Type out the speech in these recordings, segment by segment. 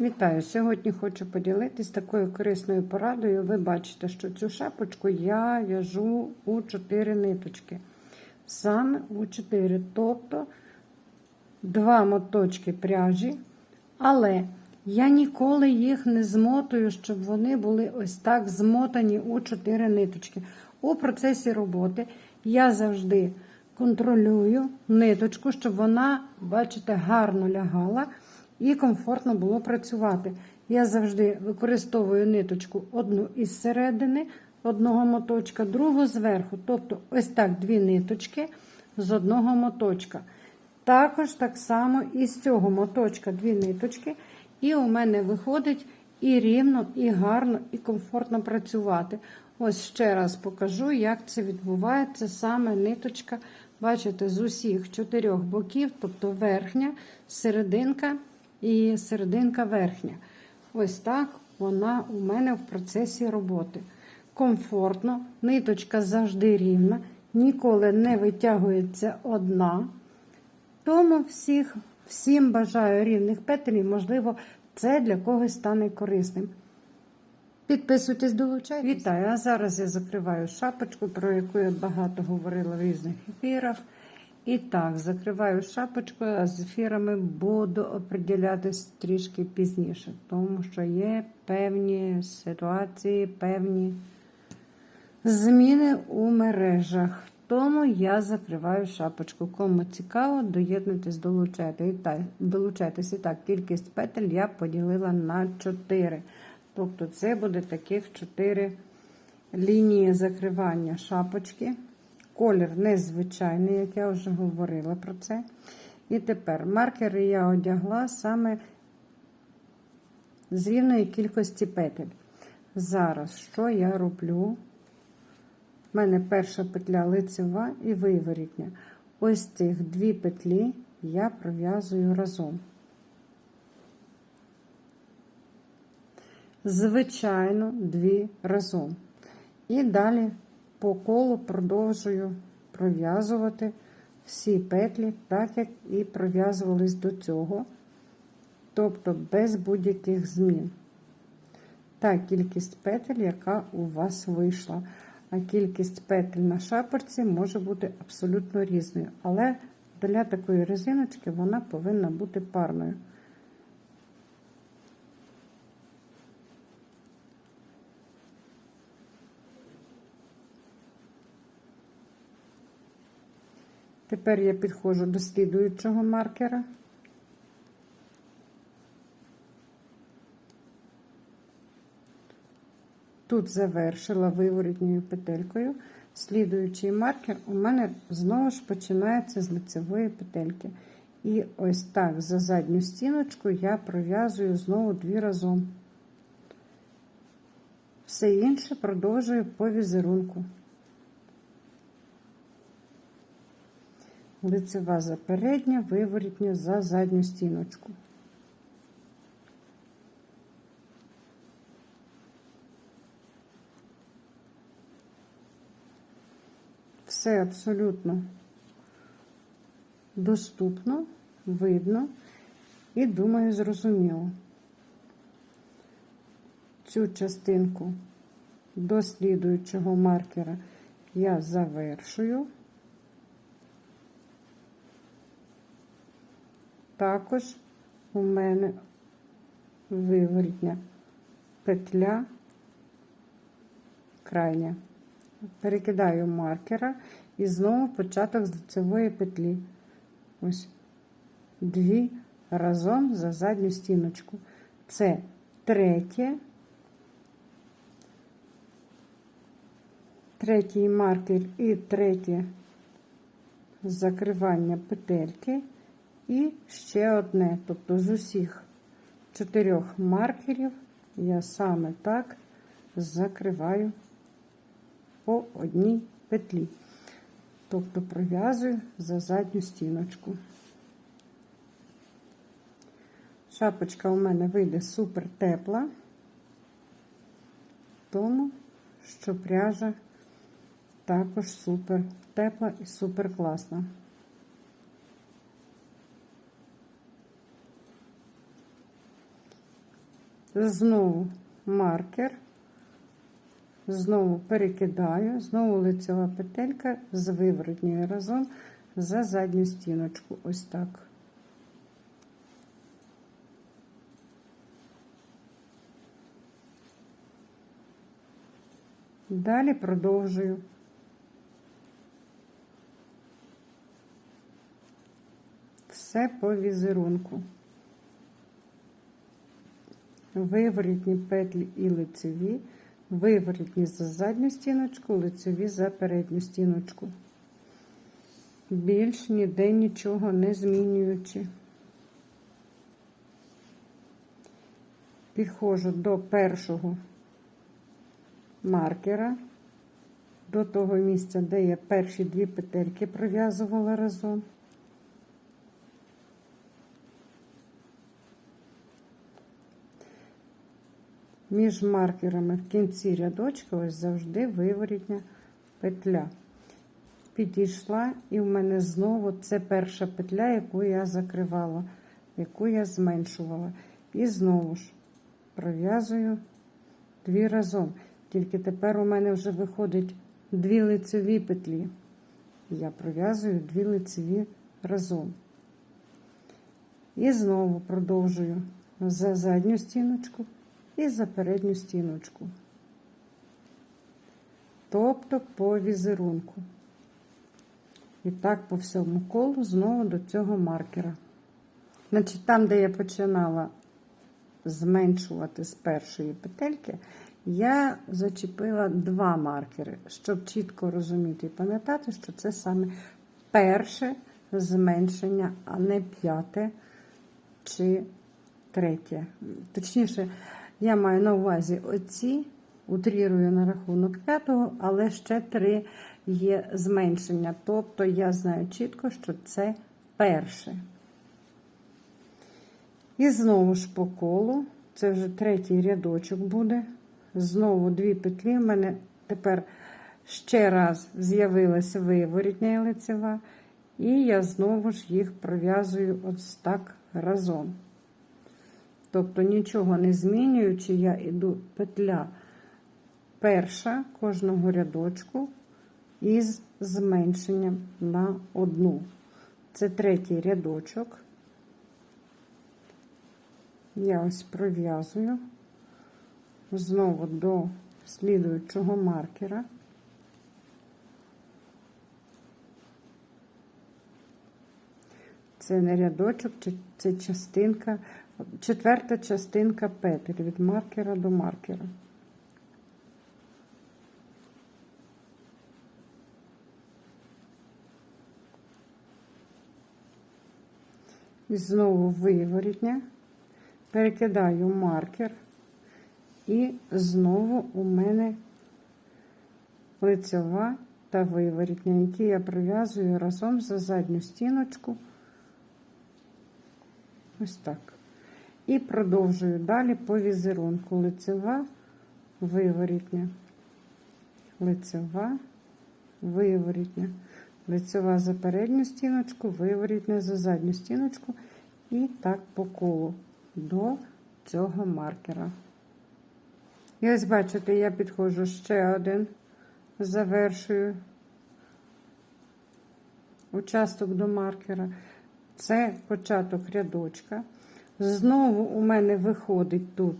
Вітаю! Сьогодні хочу поділитися такою корисною порадою. Ви бачите, що цю шапочку я в'яжу у 4 ниточки. Саме у 4, тобто два моточки пряжі, але я ніколи їх не змотую, щоб вони були ось так змотані у 4 ниточки. У процесі роботи я завжди контролюю ниточку, щоб вона, бачите, гарно лягала і комфортно було працювати. Я завжди використовую ниточку одну із середини одного моточка, другу зверху. Тобто, ось так дві ниточки з одного моточка. Також так само і з цього моточка дві ниточки. І у мене виходить і рівно, і гарно, і комфортно працювати. Ось ще раз покажу, як це відбувається саме ниточка. Бачите, з усіх чотирьох боків, тобто верхня, серединка і серединка верхня. Ось так вона у мене в процесі роботи. Комфортно, ниточка завжди рівна, ніколи не витягується одна. Тому всіх, всім бажаю рівних петель і, можливо, це для когось стане корисним. Підписуйтесь, долучайтесь. Вітаю! А зараз я закриваю шапочку, про яку я багато говорила в різних ефірах. І так, закриваю шапочку, а з ефірами буду оприділятись трішки пізніше, тому що є певні ситуації, певні зміни у мережах. Тому я закриваю шапочку. Кому цікаво, доєднуйтесь, долучайтесь. І так, кількість петель я поділила на 4. Тобто, це буде таких 4 лінії закривання шапочки. Колір незвичайний, як я вже говорила про це. І тепер маркери я одягла саме з рівної кількості петель. Зараз що я роблю? У мене перша петля лицева і виворітня. Ось цих дві петлі я пров'язую разом. Звичайно, дві разом. І далі по колу продовжую пров'язувати всі петлі, так як і пров'язувались до цього, тобто без будь-яких змін. Та кількість петель, яка у вас вийшла. А кількість петель на шапорці може бути абсолютно різною. Але для такої резиночки вона повинна бути парною. Тепер я підходжу до слідуючого маркера. Тут завершила виворітньою петелькою. Слідуючий маркер у мене знову ж починається з лицевої петельки. І ось так за задню стіночку я пров'язую знову дві разом. Все інше продовжую по візерунку. Лицева за передня, виворітня за задню стіночку. Все абсолютно доступно, видно і, думаю, зрозуміло. Цю частинку до слідуючого маркера я завершую. Також у мене виворітня петля крайня. Перекидаю маркера і знову початок з лицевої петлі. Ось дві разом за задню стіночку. Це третє, третій маркер і третє закривання петельки. І ще одне, тобто з усіх чотирьох маркерів я саме так закриваю по одній петлі. Тобто пров'язую за задню стіночку. Шапочка у мене вийде супер тепла, тому що пряжа також супер тепла і супер класна. Знову маркер, знову перекидаю, знову лицева петелька з виворотньою разом за задню стіночку. Ось так. Далі продовжую. Все по візерунку. Виворітні петлі і лицеві, виворітні за задню стіночку, лицеві за передню стіночку. Більш ніде нічого не змінюючи. Підходжу до першого маркера, до того місця, де я перші дві петельки пров'язувала разом. Між маркерами в кінці рядочка ось завжди виворітня петля. Підійшла, і в мене знову це перша петля, яку я закривала, яку я зменшувала. І знову ж пров'язую дві разом. Тільки тепер у мене вже виходить дві лицеві петлі. Я пров'язую дві лицеві разом. І знову продовжую за задню стіночку і за передню стіночку. Тобто по візерунку. І так по всьому колу знову до цього маркера. Значить, там, де я починала зменшувати з першої петельки, я зачепила два маркери, щоб чітко розуміти і пам'ятати, що це саме перше зменшення, а не п'яте чи третє. Точніше, я маю на увазі оці, утрірую на рахунок п'ятого, але ще три є зменшення. Тобто я знаю чітко, що це перше. І знову ж по колу, це вже третій рядочок буде. Знову дві петлі. В мене тепер ще раз з'явилася виворітня лицева, і я знову ж їх пров'язую ось так разом. Тобто нічого не змінюючи, я йду петля перша кожного рядочку із зменшенням на одну. Це третій рядочок. Я ось пров'язую знову до слідуючого маркера. Це не рядочок, це частинка, четверта частинка петель від маркера до маркера. І знову виворітня, перекидаю маркер, і знову у мене лицева та виворітня, які я прив'язую разом за задню стіночку. Ось так. І продовжую далі по візерунку. Лицева, виворітня, лицева, виворітня, лицева за передню стіночку, виворітня за задню стіночку. І так по колу до цього маркера. І ось бачите, я підходжу ще один, завершую участок до маркера. Це початок рядочка. Знову у мене виходить тут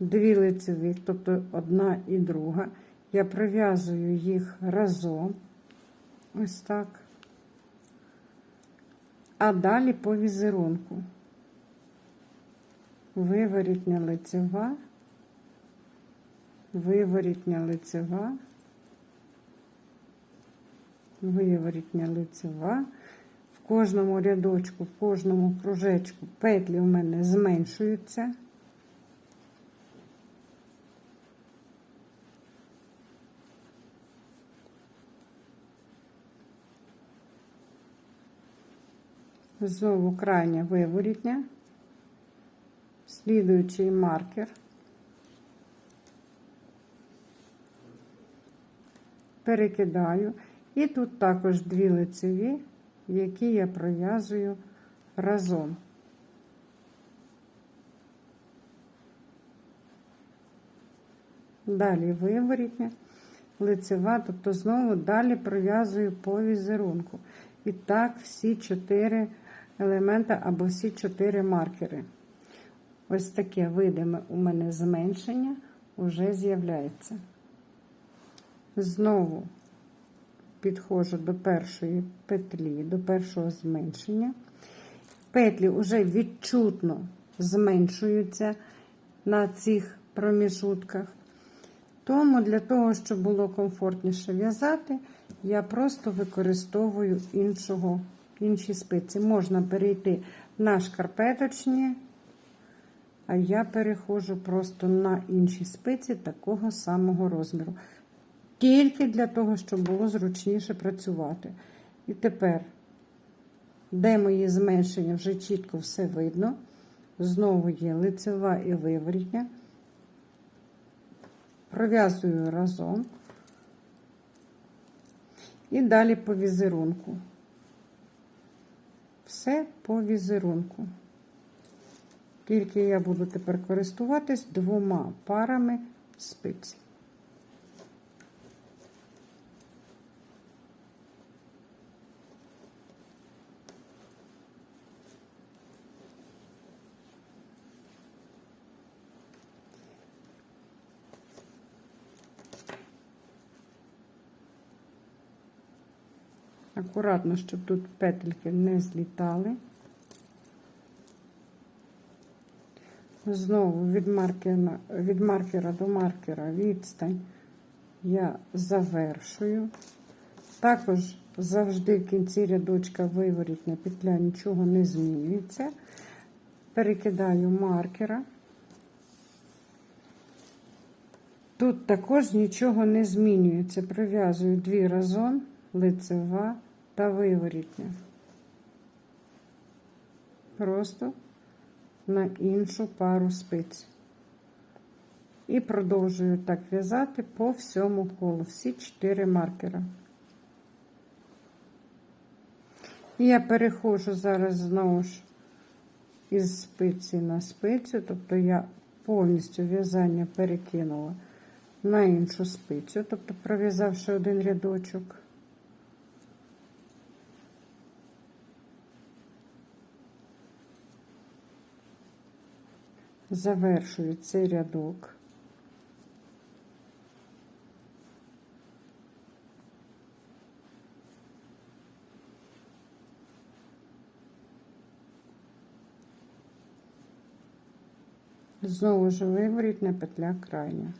дві лицеві, тобто одна і друга. Я прив'язую їх разом. Ось так. А далі по візерунку. Виворітня лицева, виворітня лицева, виворітня лицева. Кожному рядочку, в кожному кружечку петлі у мене зменшуються. Знову крайня виворітня, слідуючий маркер. Перекидаю. І тут також дві лицеві які я пров'язую разом. далі виворітня, лицева, тобто знову далі пров'язую по візерунку. І так всі чотири елемента або всі чотири маркери. Ось таке видиме у мене зменшення вже з'являється. Знову підходжу до першої петлі, до першого зменшення. Петлі вже відчутно зменшуються на цих проміжутках. Тому для того, щоб було комфортніше в'язати, я просто використовую іншого, інші спиці. Можна перейти на шкарпеточні, а я переходжу просто на інші спиці такого самого розміру. Тільки для того, щоб було зручніше працювати. І тепер, де мої зменшення, вже чітко все видно. Знову є лицева і виворітня. Пров'язую разом. І далі по візерунку. Все по візерунку. Тільки я буду тепер користуватись двома парами спиць. Акуратно, щоб тут петельки не злітали. Знову від маркера, від маркера до маркера відстань я завершую. Також завжди в кінці рядочка виворітня петля нічого не змінюється. Перекидаю маркера. Тут також нічого не змінюється. Прив'язую дві разом, лицева та виворітня. Просто на іншу пару спиць. І продовжую так в'язати по всьому колу, всі чотири маркера. І я переходжу зараз знову ж із спиці на спицю, тобто я повністю в'язання перекинула на іншу спицю, тобто пров'язавши один рядочок. Завершую цей рядок. Знову ж виворітна петля крайня.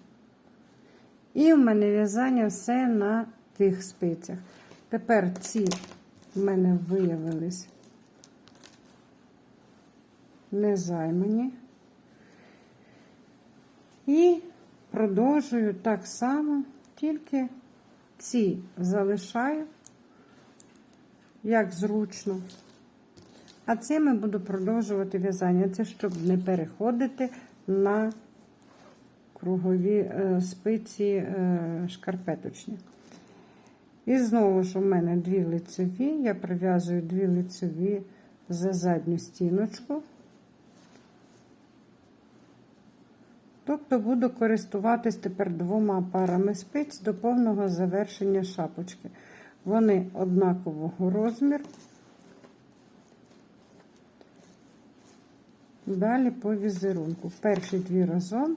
І в мене в'язання все на тих спицях. Тепер ці в мене виявились незаймані. І продовжую так само, тільки ці залишаю, як зручно. А цими буду продовжувати в'язання. Це щоб не переходити на кругові е, спиці е, шкарпеточні. І знову ж у мене дві лицеві, я прив'язую дві лицеві за задню стіночку. Тобто буду користуватись тепер двома парами спиць до повного завершення шапочки. Вони однакового розміру. Далі по візерунку. Перші дві разом,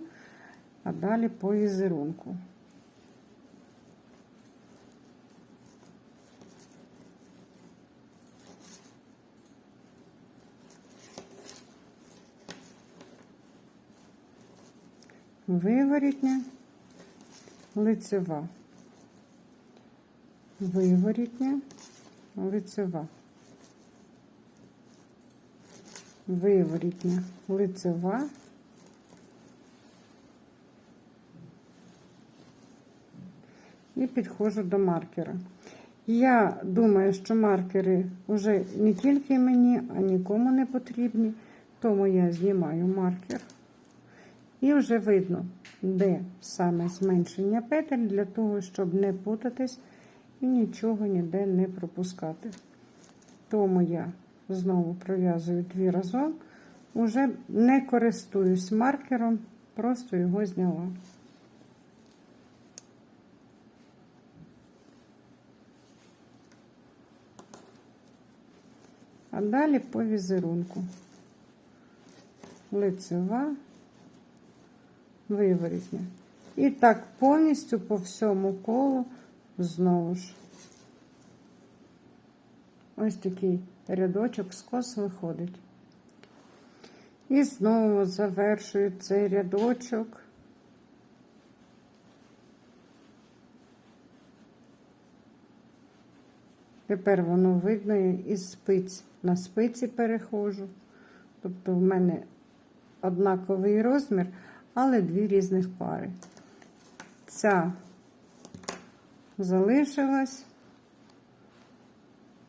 а далі по візерунку. Виворітня, лицева, виворітня, лицева, виворітня, лицева, і підходжу до маркера. Я думаю, що маркери вже не тільки мені, а нікому не потрібні, тому я знімаю маркер. І вже видно, де саме зменшення петель, для того, щоб не путатись і нічого ніде не пропускати. Тому я знову пров'язую дві разом, уже не користуюсь маркером, просто його зняла. А далі по візерунку лицева виворітня. І так повністю по всьому колу знову ж. Ось такий рядочок скос виходить. І знову завершую цей рядочок. Тепер воно видно із спиць. На спиці переходжу. Тобто в мене однаковий розмір, але дві різних пари. Ця залишилась.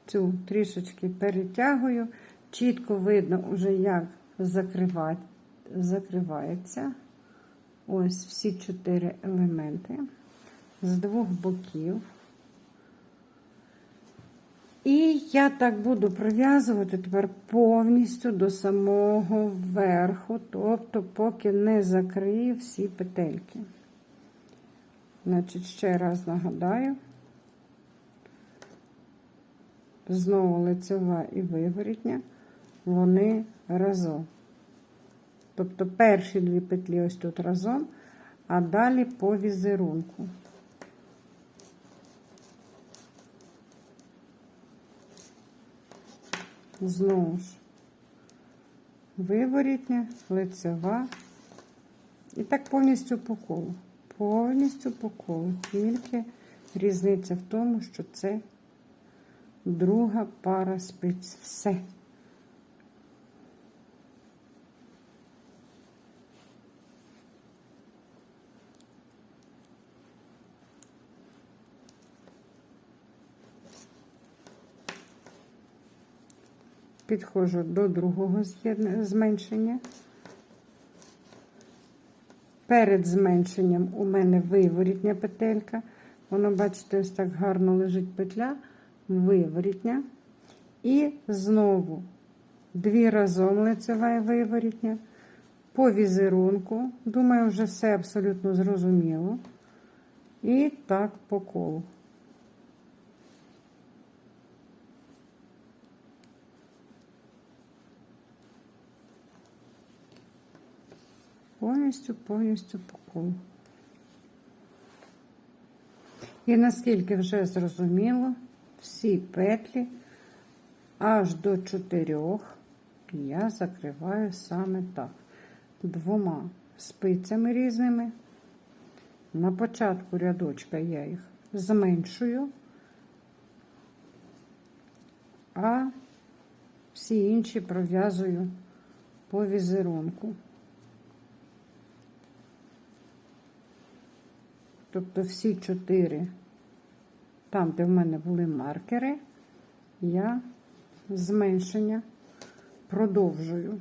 Цю трішечки перетягую. Чітко видно вже, як закривати, закривається. Ось всі чотири елементи з двох боків. І я так буду пров'язувати тепер повністю до самого верху, тобто, поки не закрию всі петельки. Значить, ще раз нагадаю, знову лицева і виворітня, вони разом. Тобто перші дві петлі ось тут разом, а далі по візерунку. Знову ж виворітня, лицева. І так повністю по колу. Повністю по колу. Тільки різниця в тому, що це друга пара спиць. Все. Підходжу до другого зменшення. Перед зменшенням у мене виворітня петелька. Воно, бачите, ось так гарно лежить петля, виворітня. І знову дві разом лицева і виворітня. По візерунку. Думаю, вже все абсолютно зрозуміло. І так по колу. Повністю, повністю по. І наскільки вже зрозуміло, всі петлі аж до чотирьох я закриваю саме так. Двома спицями різними. На початку рядочка я їх зменшую, а всі інші пров'язую по візерунку. Тобто всі чотири, там, де в мене були маркери, я зменшення продовжую.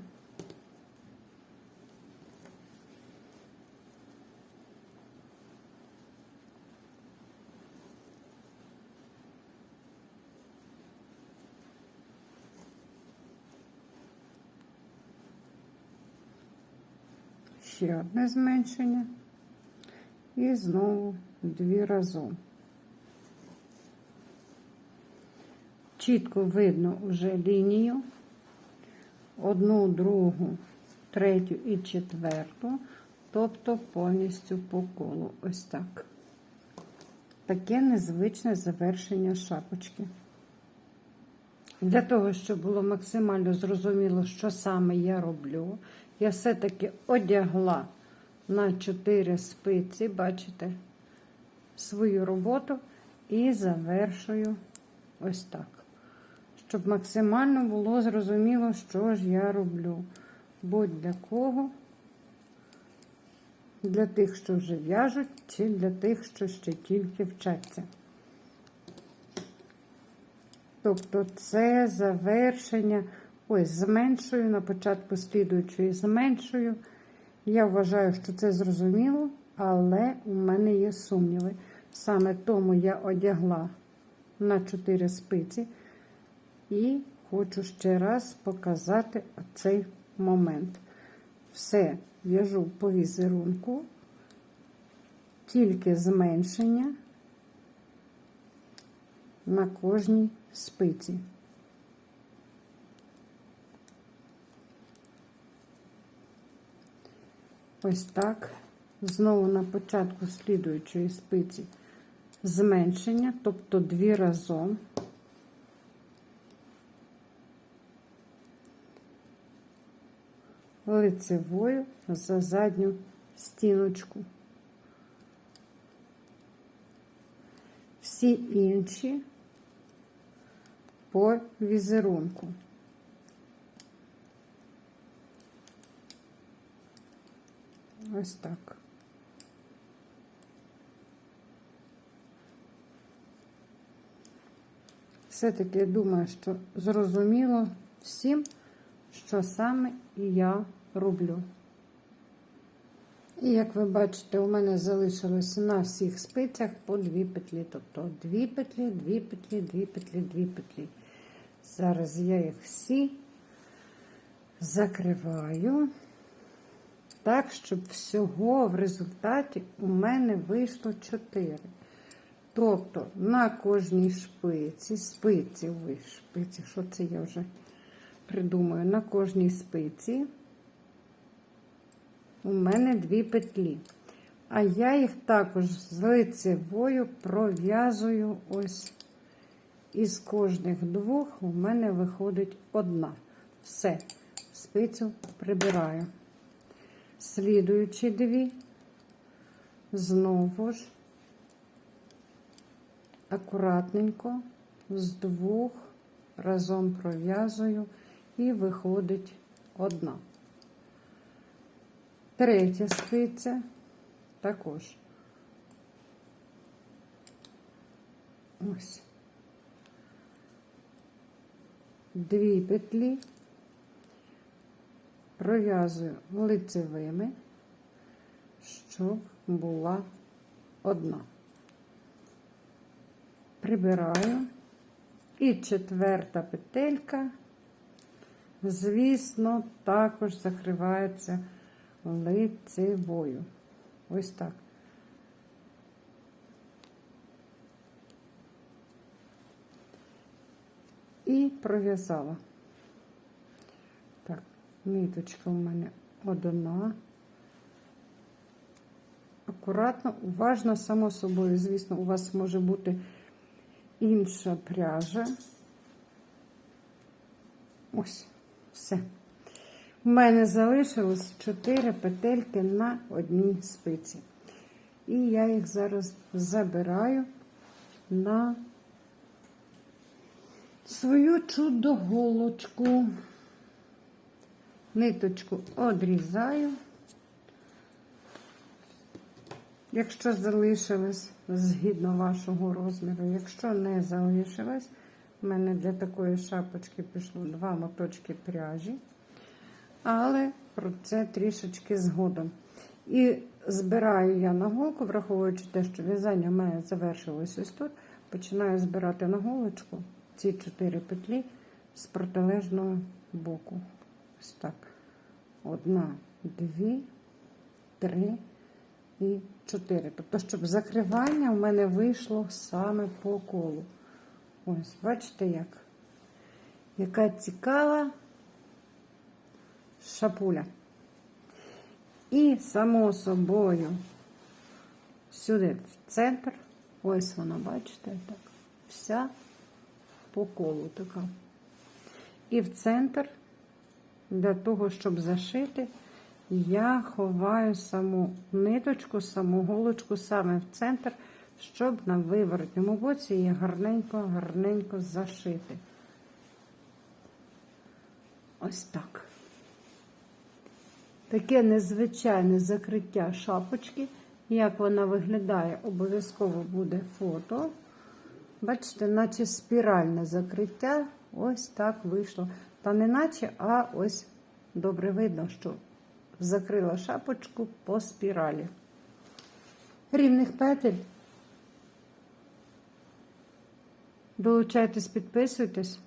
Ще одне зменшення. І знову дві разом. Чітко видно вже лінію. Одну, другу, третю і четверту, тобто повністю по колу. Ось так. Таке незвичне завершення шапочки. Для того, щоб було максимально зрозуміло, що саме я роблю, я все-таки одягла на 4 спиці, бачите, свою роботу і завершую ось так. Щоб максимально було зрозуміло, що ж я роблю. Будь для кого, для тих, що вже в'яжуть, чи для тих, що ще тільки вчаться. Тобто це завершення, ось зменшую, на початку слідуючої зменшую. Я вважаю, що це зрозуміло, але у мене є сумніви. Саме тому я одягла на 4 спиці і хочу ще раз показати цей момент. Все в'яжу по візерунку, тільки зменшення на кожній спиці. Ось так. Знову на початку слідуючої спиці зменшення, тобто дві разом. Лицевою за задню стіночку. Всі інші по візерунку. Ось так. Все-таки я думаю, що зрозуміло всім, що саме і я роблю. І як ви бачите, у мене залишилося на всіх спицях по дві петлі. Тобто дві петлі, дві петлі, дві петлі, дві петлі. Зараз я їх всі закриваю. Так, щоб всього в результаті у мене вийшло 4. Тобто на кожній шпиці, спиці, ой, шпиці, що це я вже придумаю, на кожній спиці у мене дві петлі. А я їх також з лицевою пров'язую ось із кожних двох у мене виходить одна. Все, спицю прибираю. Слідуючі дві, знову ж акуратненько з двох разом пров'язую і виходить одна. Третя спиця також. Ось. Дві петлі пров'язую лицевими, щоб була одна. Прибираю. І четверта петелька, звісно, також закривається лицевою. Ось так. І пров'язала. Ниточка у мене одна. Акуратно, уважно, само собою, звісно, у вас може бути інша пряжа. Ось, все. У мене залишилось 4 петельки на одній спиці. І я їх зараз забираю на свою чудоголочку. Ниточку одрізаю. Якщо залишилось згідно вашого розміру, якщо не залишилось, в мене для такої шапочки пішло два моточки пряжі, але про це трішечки згодом. І збираю я на голку, враховуючи те, що в'язання в мене завершилось ось тут, починаю збирати на голочку ці чотири петлі з протилежного боку. Ось так. Одна, дві, три і 4. Тобто, щоб закривання в мене вийшло саме по колу. Ось, бачите, як? Яка цікава шапуля. І, само собою, сюди в центр, ось вона, бачите, так, вся по колу така. І в центр, для того, щоб зашити, я ховаю саму ниточку, саму голочку саме в центр, щоб на виворотньому боці її гарненько-гарненько зашити. Ось так. Таке незвичайне закриття шапочки. Як вона виглядає, обов'язково буде фото. Бачите, наче спіральне закриття. Ось так вийшло. Та не наче, а ось добре видно, що закрила шапочку по спіралі. Рівних петель. Долучайтесь, підписуйтесь.